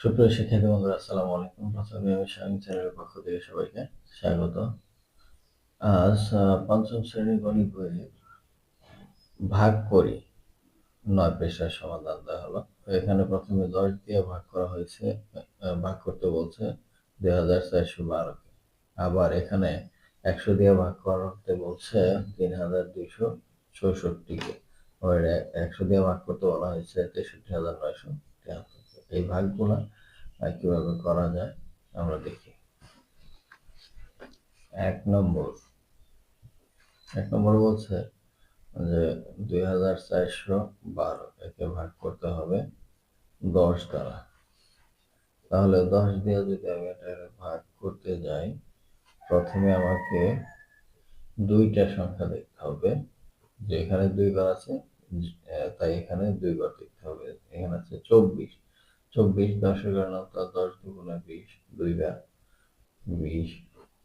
সুপ্রিয় শিক্ষার্থী বন্ধুরা, আসসালামু আলাইকুম। প্রথমে আমি স্বামী চ্যানেলের পক্ষ থেকে সবাইকে স্বাগত। আজ পঞ্চম শ্রেণির গণিত বইয়ের ভাগ করি। নয় পেশার সমাধান দেওয়া হলো। এখানে প্রথমে দশ দিয়ে ভাগ করা হয়েছে ভাগ করতে বলছে দুই হাজার চারশো বারোকে আবার এখানে একশো দিয়ে ভাগ করতে বলছে তিন হাজার দুইশো চৌষট্টিকে একশো দিয়ে ভাগ করতে বলা হয়েছে তেষট্টি হাজার নয়শো তিয়াত্তরকে এই ভাগগুলা কীভাবে করা যায়, আমরা দেখি। এক নম্বর। এক নম্বর বলছে যে দুই হাজার চারশো বারো একে ভাগ করতে হবে দশ দ্বারা। তাহলে দশ দিয়ে যদি আমি এটা ভাগ করতে যাই, প্রথমে আমাকে দুইটা সংখ্যা দেখতে হবে, যে এখানে দুই ঘর আছে তাই এখানে দুইবার দেখতে হবে, এখানে আছে চব্বিশ। চব্বিশ ঘর নাম তার দশ দুগুণে বিশ, দুই বার বিশ।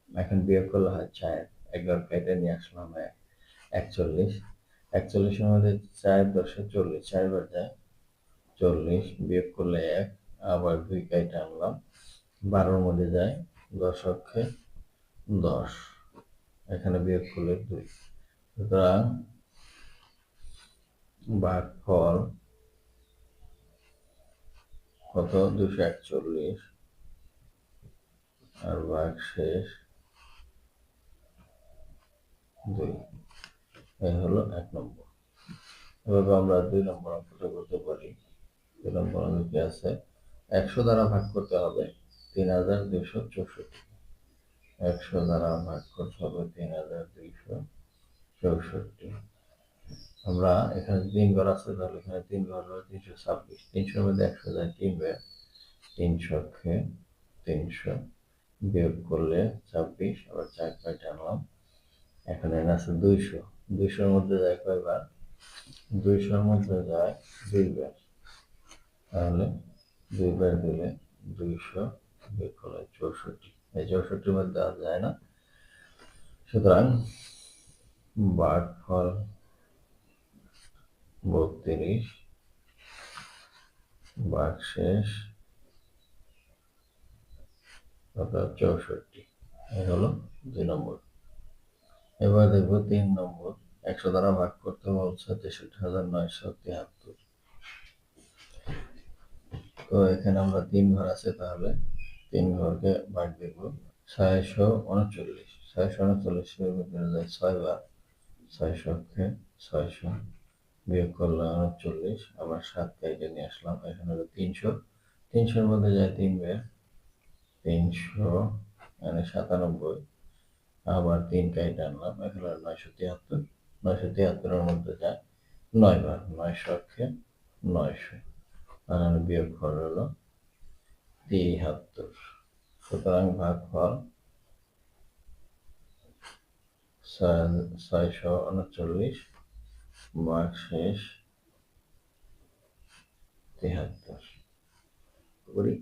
এখন বিয়োগ করলে হয় চার। একবার কেটে নিয়ে আসলাম এক, একচল্লিশ। একচল্লিশের মধ্যে চার দশে চল্লিশ চারবার যায় চল্লিশ, বিয়োগ করলে এক, আবার দুই কেটে আনলাম। বারোর মধ্যে যায় দশ অক্ষে দশ। এখানে বিয়োগ করলে দুই। সুতরাং ভাগফল কত? দুশো একচল্লিশ। আর ভাগ শেষ। দুই। এই হলো এক নম্বর। এভাবে আমরা দুই নম্বর অঙ্কটা করতে পারি। দুই নম্বর অঙ্ক কি আছে? একশো দ্বারা ভাগ করতে হবে তিন হাজার দুইশো চৌষট্টি। একশো দ্বারা ভাগ করতে হবে তিন হাজার দুইশো চৌষট্টি। আমরা এখানে তিন ঘর আছে, তাহলে এখানে তিন ঘর তিনশো ছাব্বিশ। তিনশোর মধ্যে একশো যায় তিন বার তিনশো বিয়োগ করলে ছাব্বিশ, আবার চার কয় টানলাম এখানে আছে দুইশো। দুইশোর মধ্যে যায় কয়বার? দুইশোর মধ্যে যায় দুইবার। তাহলে দুইবার দিলে দুইশো বিয়োগ করলে চৌষট্টি। এই চৌষট্টির মধ্যে আর যায় না। সুতরাং ভাগফল বত্রিশ ভাগশেষ অর্থাৎ চৌষট্টি হলো দুই নম্বর। এবার দেখব তিন নম্বর, একশো দ্বারা ভাগ করতে বলছে তেষট্টি হাজার নয়শো তিয়াত্তর। তো এখানে আমরা তিন ঘর আছে তাহলে তিন ঘরকে ভাগ দেব ছয়শো উনচল্লিশ, ছয়শো যায় ছয় বার ছয়শো কে ছয়শো বিয়োগ করলাম উনচল্লিশ আবার সাত কেটে নিয়ে আসলাম এখানে হলো তিনশো। তিনশোর মধ্যে যায় তিন বের, তিনশো মানে সাতানব্বই, আবার তিন কেটে আনলাম, এখানে নয়শো তিয়াত্তর। নয়শো তিয়াত্তরের মধ্যে যায় নয় বার নয়শো অক্ষে নয়শো। আমি বিয়োগ ফল হলো তিয়াত্তর সুতরাং ভাগ ফল ছয়শো উনচল্লিশ। ভাগ শেষ তিয়াত্তর করি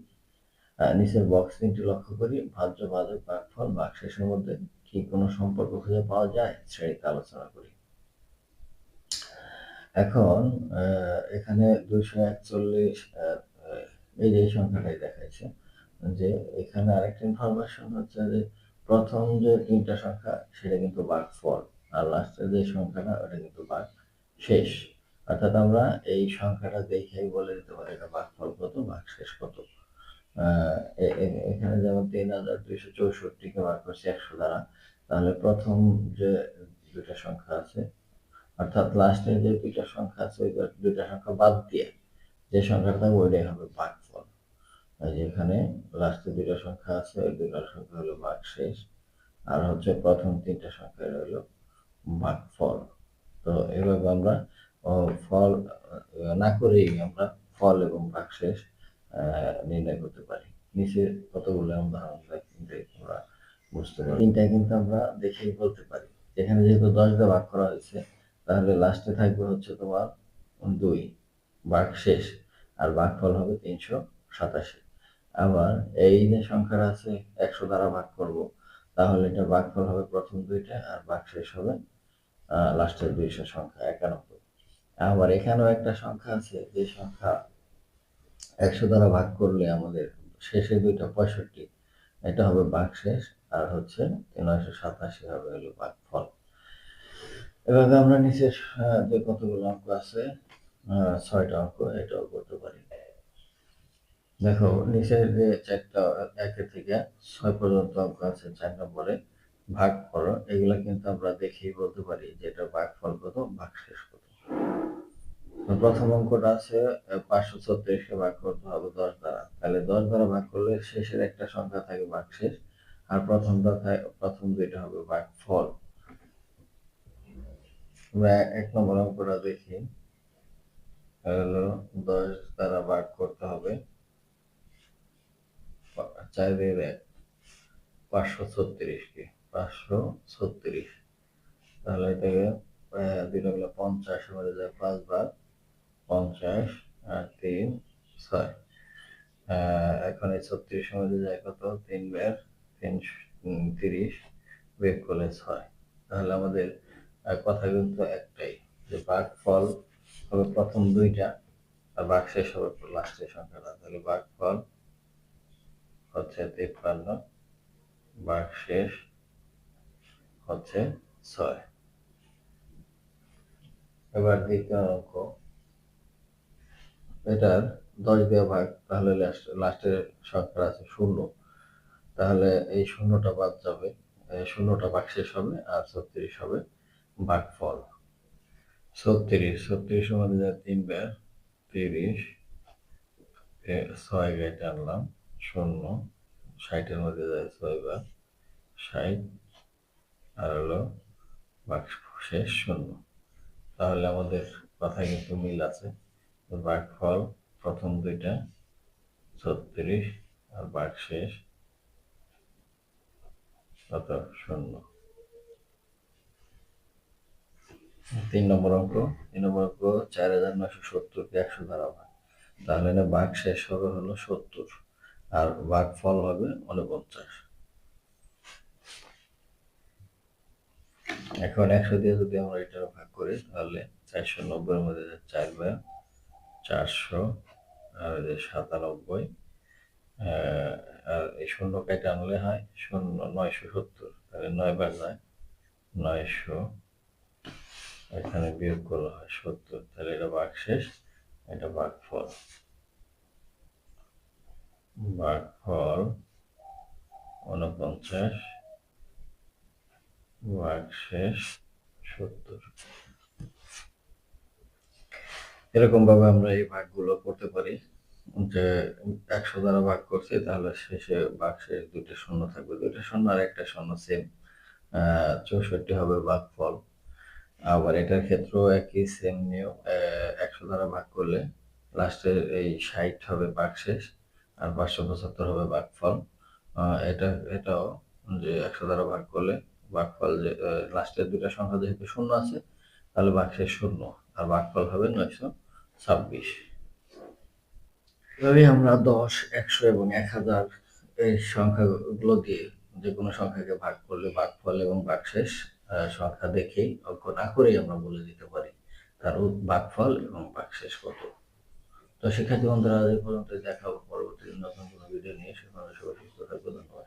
নিচের বক্স তিনটি লক্ষ্য করি। ভাজ্য ভাজক ভাগফল ভাগ শেষের মধ্যে কি কোনো সম্পর্ক খুঁজে পাওয়া যায় শ্রেণীতে আলোচনা করি। এখন এখানে দুইশো একচল্লিশ এই যে সংখ্যাটাই দেখাইছে, যে এখানে আরেকটা ইনফরমেশন হচ্ছে যে প্রথম যে তিনটা সংখ্যা, সেটা কিন্তু ভাগ ফল আর লাস্টের যে সংখ্যাটা, ওটা কিন্তু ভাগ শেষ। অর্থাৎ আমরা এই সংখ্যাটা দেখেই বলে দিতে পারি এটা ভাগ ফল কত। ভাগ শেষ কত এখানে যেমন তিন হাজার দুইশো চৌষট্টিকে ভাগ করছি একশো দ্বারা, তাহলে প্রথম যে দুইটা সংখ্যা আছে, অর্থাৎ লাস্টের যে দুইটা সংখ্যা আছে, ওই দুইটা সংখ্যা বাদ দিয়ে যে সংখ্যাটা ওইটাই হবে ভাগফল যেখানে লাস্টে দুইটা সংখ্যা আছে, ওই দুইটা সংখ্যা হলো ভাগ শেষ আর হচ্ছে প্রথম তিনটা সংখ্যা হলো ভাগফল তো এভাবে আমরা ফল না করেই আমরা ফল এবং আহ, নির্ণয় করতে পারি। নিচে কতগুলো কিন্তু আমরা বুঝতে পারি তিনটায় কিন্তু আমরা দেখেই বলতে পারি। এখানে যেহেতু দশটা ভাগ করা হয়েছে তাহলে লাস্টে থাকবে হচ্ছে তোমার দুই ভাগ শেষ আর ভাগফল হবে তিনশো সাতাশি। আবার এই যে সংখ্যাটা আছে একশো দ্বারা ভাগ করব তাহলে এটা ভাগফল হবে প্রথম দুইটা আর ভাগ শেষ হবে লাস্টের দুইশো সংখ্যা, একানব্বই। আবার এখানেও একটা সংখ্যা আছে, যে সংখ্যা একশো দ্বারা ভাগ করলে আমাদের শেষে দুইটা পঁয়ষট্টি, এটা হবে ভাগ শেষ আর হচ্ছে নয়শো সাতাশি হবে হলো ভাগ ফল এভাবে আমরা নিচের যে কতগুলো অঙ্ক আছে ছয়টা অঙ্ক এটাও করতে পারি। দেখো, নিচের যে চারটা একে থেকে ছয় পর্যন্ত অঙ্ক আছে চার নম্বরে। ভাগ করো, এগুলো কিন্তু আমরা দেখেই বলতে পারি যে এটা ভাগ ফল কত ভাগ শেষ কত প্রথম অঙ্কটা আছে পাঁচশো ছত্রিশকে ভাগ করতে হবে দশ দ্বারা। তাহলে দশ দ্বারা ভাগ করলে শেষের একটা সংখ্যা থাকে ভাগ শেষ আর প্রথমটা প্রথম দুইটা হবে ভাগ ফল আমরা এক নম্বর অঙ্কটা দেখি। হলো দশ দ্বারা ভাগ করতে হবে, চার দিয়ে এক, পাঁচশো ছত্রিশকে। পাঁচশো ছত্রিশ। তাহলে এটাকে দুইটা গুলো পঞ্চাশ মধ্যে যায় পাঁচ বার পঞ্চাশ আর তিন, ছয়। এখন এই ছত্রিশ মধ্যে যায় কত? তিন বার তিন তিরিশ বের করলে ছয়। তাহলে আমাদের কথা কিন্তু একটাই, যে বাঘ ফল হবে প্রথম দুইটা আর বাঘ শেষ হবে লাস্টের সংখ্যাটা। তাহলে বাঘ ফল হচ্ছে তিপ্পান্ন, বাঘ শেষ হচ্ছে ছয়। এবার দ্বিতীয় অঙ্ক। এটার দশ দিয়ে ভাগ, তাহলে লাস্টের সংখ্যা আছে শূন্য। তাহলে এই শূন্যটা বাদ যাবে। শূন্যটা ভাগ শেষ হবে আর ছত্রিশ হবে ভাগ ফল। ছত্রিশ ছত্রিশ মধ্যে যায় তিন বার। তিরিশ ছয় গাইতে আনলাম, শূন্য। ষাটের মধ্যে যায় ছয় বার। ষাট আর হলো ভাগ শেষ শূন্য তাহলে আমাদের কথায় কিন্তু মিল আছে। ভাগ ফল প্রথম দুইটা, ছত্রিশ, আর ভাগ শেষ। কত শূন্য তিন নম্বর অঙ্ক। তিন নম্বর অঙ্ক, চার হাজার নয়শো সত্তরকে একশো দ্বারা তাহলে না ভাগ শেষ হবে হলো সত্তর, আর ভাগ ফল হবে উনপঞ্চাশ। এখন একশো দিয়ে যদি আমরা এটা ভাগ করি, তাহলে চারশো নব্বই মধ্যে চার বার চারশো, আর সাতানব্বই আর এই শূন্য কেটে আনলে হয় শূন্য, নয়শো সত্তর। তাহলে নয় বার যায় নয়শো। এখানে বিয়োগ করলে হয় সত্তর। তাহলে এটা ভাগ শেষ, এটা ভাগ ফল। ভাগ ফল, উনপঞ্চাশ। ভাগ শেষ সত্তর। এরকম ভাবে আমরা এই ভাগগুলো করতে পারি। যে একশো দ্বারা ভাগ করছি, তাহলে শেষে ভাগ শেষ দুইটা শূন্য থাকবে। দুইটা শূন্য আর একটা শূন্য সেম চৌষট্টি হবে ভাগ ফল আবার এটার ক্ষেত্রেও একই সেম নিয়ম একশো দ্বারা ভাগ করলে লাস্টের এই ষাট হবে ভাগ শেষ আর পাঁচশো পঁচাত্তর হবে ভাগ ফল এটা, এটাও যে একশো দ্বারা ভাগ করলে ভাগফল যে লাস্টের দুটা সংখ্যা যেহেতু শূন্য আছে তাহলে ভাগশেষ শূন্য আর ভাগফল হবে নয়শো ছাব্বিশ। এভাবে আমরা দশ একশো এবং এক হাজার এই সংখ্যাগুলো দিয়ে যে কোনো সংখ্যাকে ভাগ করলে ভাগফল এবং আহ, সংখ্যা দেখেই অঙ্ক না করেই আমরা বলে দিতে পারি তার ভাগফল এবং ভাগশেষ কত। তো শিক্ষার্থী বন্ধুরা এই পর্যন্ত দেখা পরবর্তী নতুন কোনো ভিডিও নিয়ে। সেখানে সবাই সুস্থ থাকবে ধন্যবাদ।